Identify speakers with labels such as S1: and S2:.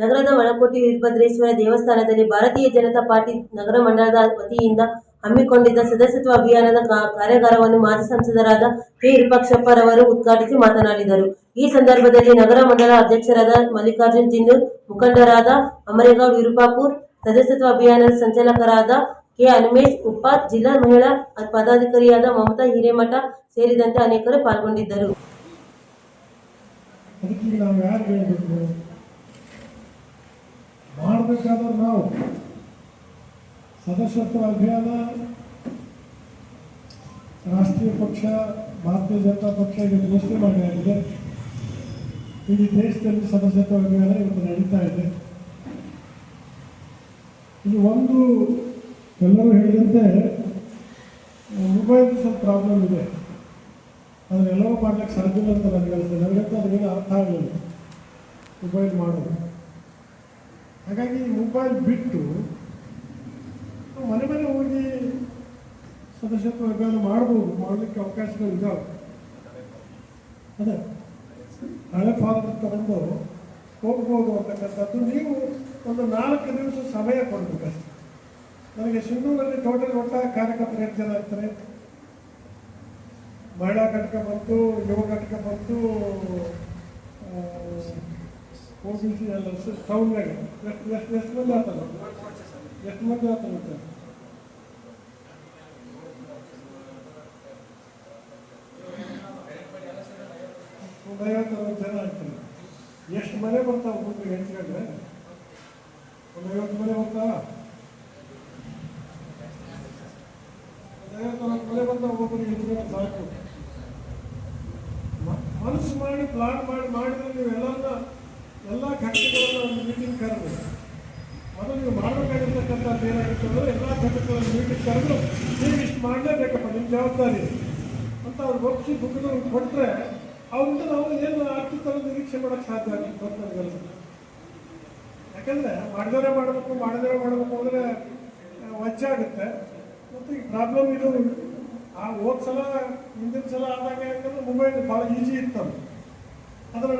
S1: ನಗರದ ಮಳಕೋಟಿ ವೀರಭದ್ರೇಶ್ವರ ದೇವಸ್ಥಾನದಲ್ಲಿ ಭಾರತೀಯ ಜನತಾ ಪಾರ್ಟಿ ನಗರ ಮಂಡಲದ ವತಿಯಿಂದ ಹಮ್ಮಿಕೊಂಡಿದ್ದ ಸದಸ್ಯತ್ವ ಅಭಿಯಾನದ ಕಾರ್ಯಾಗಾರವನ್ನು ಮಾಜಿ ಸಂಸದರಾದ ಕೆ. ವಿರೂಪಾಕ್ಷಪ್ಪರವರು ಉದ್ಘಾಟಿಸಿ ಮಾತನಾಡಿದರು. ಈ ಸಂದರ್ಭದಲ್ಲಿ ನಗರ ಮಂಡಲ ಅಧ್ಯಕ್ಷರಾದ ಮಲ್ಲಿಕಾರ್ಜುನ್ ಜಿಂದು ಮುಖಂಡರಾದ ಅಮರೇಗೌಡ ವಿರೂಪಾಪುರ್, ಸದಸ್ಯತ್ವ ಅಭಿಯಾನದ ಸಂಚಾಲಕರಾದ ಕೆ. ಅನುಮೇಶ್ ಉಪ್ಪಾತ್ ಜಿಲ್ಲಾ ಮಹಿಳಾ ಪದಾಧಿಕಾರಿಯಾದ ಮಮತಾ ಹಿರೇಮಠ ಸೇರಿದಂತೆ ಅನೇಕರು ಪಾಲ್ಗೊಂಡಿದ್ದರು.
S2: ಮಾಡಬೇಕಾದ್ರೆ ನಾವು. ಸದಸ್ಯತ್ವ ಅಭಿಯಾನ, ರಾಷ್ಟ್ರೀಯ ಪಕ್ಷ, ಭಾರತೀಯ ಜನತಾ ಪಕ್ಷ ಘೋಷಣೆ ಮಾಡಲಾಗಿದೆ. ಇಡೀ ದೇಶದಲ್ಲಿ ಸದಸ್ಯತ್ವ ಅಭಿಯಾನ ಇವತ್ತು ನಡೀತಾ ಇದೆ. ಇದು ಒಂದು, ಎಲ್ಲರೂ ಹೇಳಿದಂತೆ ಮೊಬೈಲ್ ಸ್ವಲ್ಪ ಪ್ರಾಬ್ಲಮ್ ಇದೆ. ಅದನ್ನೆಲ್ಲವೂ ಮಾಡ್ಲಿಕ್ಕೆ ಸಾಧ್ಯ ಅಂತ ನನಗೆ ನನಗಂತೂ ಅದೇನು ಅರ್ಥ ಆಗಲಿಲ್ಲ. ಮೊಬೈಲ್ ಮಾಡೋದು. ಹಾಗಾಗಿ ಮೊಬೈಲ್ ಬಿಟ್ಟು ಮನೆ ಮನೆ ಹೋಗಿ ಸದಸ್ಯತ್ವ ಅಭಿಯಾನ ಮಾಡ್ಬೋದು, ಮಾಡಲಿಕ್ಕೆ ಅವಕಾಶಗಳು ಇದಾವೆ. ಅದೇ, ಹಳೆ ಫಾರ್ಮ್ ತಗೊಂಡು ಹೋಗ್ಬೋದು ಅಂತಕ್ಕಂಥದ್ದು, ನೀವು ಒಂದು ನಾಲ್ಕು ದಿವಸ ಸಮಯ ಕೊಡಬೇಕಷ್ಟೆ. ನನಗೆ ಸಿಂಧೂರಲ್ಲಿ ಟೋಟಲ್ ದೊಡ್ಡ ಕಾರ್ಯಕರ್ತರು ಎಷ್ಟು ಜನ ಇರ್ತಾರೆ? ಮಹಿಳಾ ಘಟಕ ಬಂತು, ಯುವ ಘಟಕ ಬಂತು ಒ ಬಿ ಸಿ ಎಲ್ಲ ಟೌನ್ನಾಗ ಎಷ್ಟು ಎಷ್ಟು ಎಷ್ಟು ಮಂದಿ ಆತಲ್ಲ ಎಷ್ಟು ಮಂದಿ ಆತಲ್ಲ ಅಂತ ಒಂದು ಐವತ್ತು ಅರವತ್ತು ಜನ ಆಗ್ತಾರೆ ಎಷ್ಟು ಮನೆ ಬರ್ತಾವ ಒಬ್ಬೊಬ್ಬರಿಗೆ ಹೆಂಚ್ಕೊಂಡ್ರೆ ಒಂದು ಐವತ್ತು ಮನೆ ಬರ್ತಾವ ಒಂದು ಐವತ್ತು ಅರವತ್ತು ಮನೆ ಬರ್ತಾವ ಒಬ್ಬೊಬ್ಬರಿಗೆ ಹೆಂಚ್ಕೊಂಡ್ರೆ ಸಾಕು ಮ- ಮನಸ್ಸು ಮಾಡಿ ಪ್ಲಾನ್ ಮಾಡಿ ಮಾಡಿದ್ರೆ ನೀವು ಎಲ್ಲರನ್ನ ಎಲ್ಲ ಘಟಕಗಳನ್ನು ಒಂದು ಮೀಟಿಂಗ್ ಕರೆದು ಮೊದಲು ನೀವು ಮಾಡಬೇಕಾಗಿರ್ತಕ್ಕಂಥದ್ದು ಏನಾಗಿತ್ತು ಅಂದರೆ ಎಲ್ಲ ಘಟಕಗಳನ್ನು ಮೀಟಿಂಗ್ ಕರೆದು ನೀವು ಇಷ್ಟು ಮಾಡಲೇಬೇಕಪ್ಪ, ನಿಮ್ಮ ಜವಾಬ್ದಾರಿ. ಅಂತ ಅವ್ರು ಒಪ್ಪಿಸಿ ಬುಕ್ಗಳು ಕೊಟ್ಟರೆ ಅವ್ರಿಂದ ನಾವು ಏನು ಆಗ್ತಿತ್ತಲ್ಲ ನಿರೀಕ್ಷೆ ಮಾಡೋಕ್ಕೆ ಸಾಧ್ಯ ಆಗಿತ್ತು ನನಗಲ್ಲ ಯಾಕಂದರೆ ಮಾಡಿದವರೇ ಮಾಡಬೇಕು ಮಾಡಿದವರೇ ಮಾಡಬೇಕು ಅಂದರೆ ವಜ್ಜೆ ಆಗುತ್ತೆ. ಮತ್ತು ಈ ಪ್ರಾಬ್ಲಮ್ ಇದು, ಆ ಹೋದ ಸಲ ಹಿಂದಿನ ಸಲ ಆದಾಗ ಯಾಕಂದ್ರೆ ಮೊಬೈಲ್ ಭಾಳ ಈಸಿ ಇತ್ತು ಅದು ಅದರ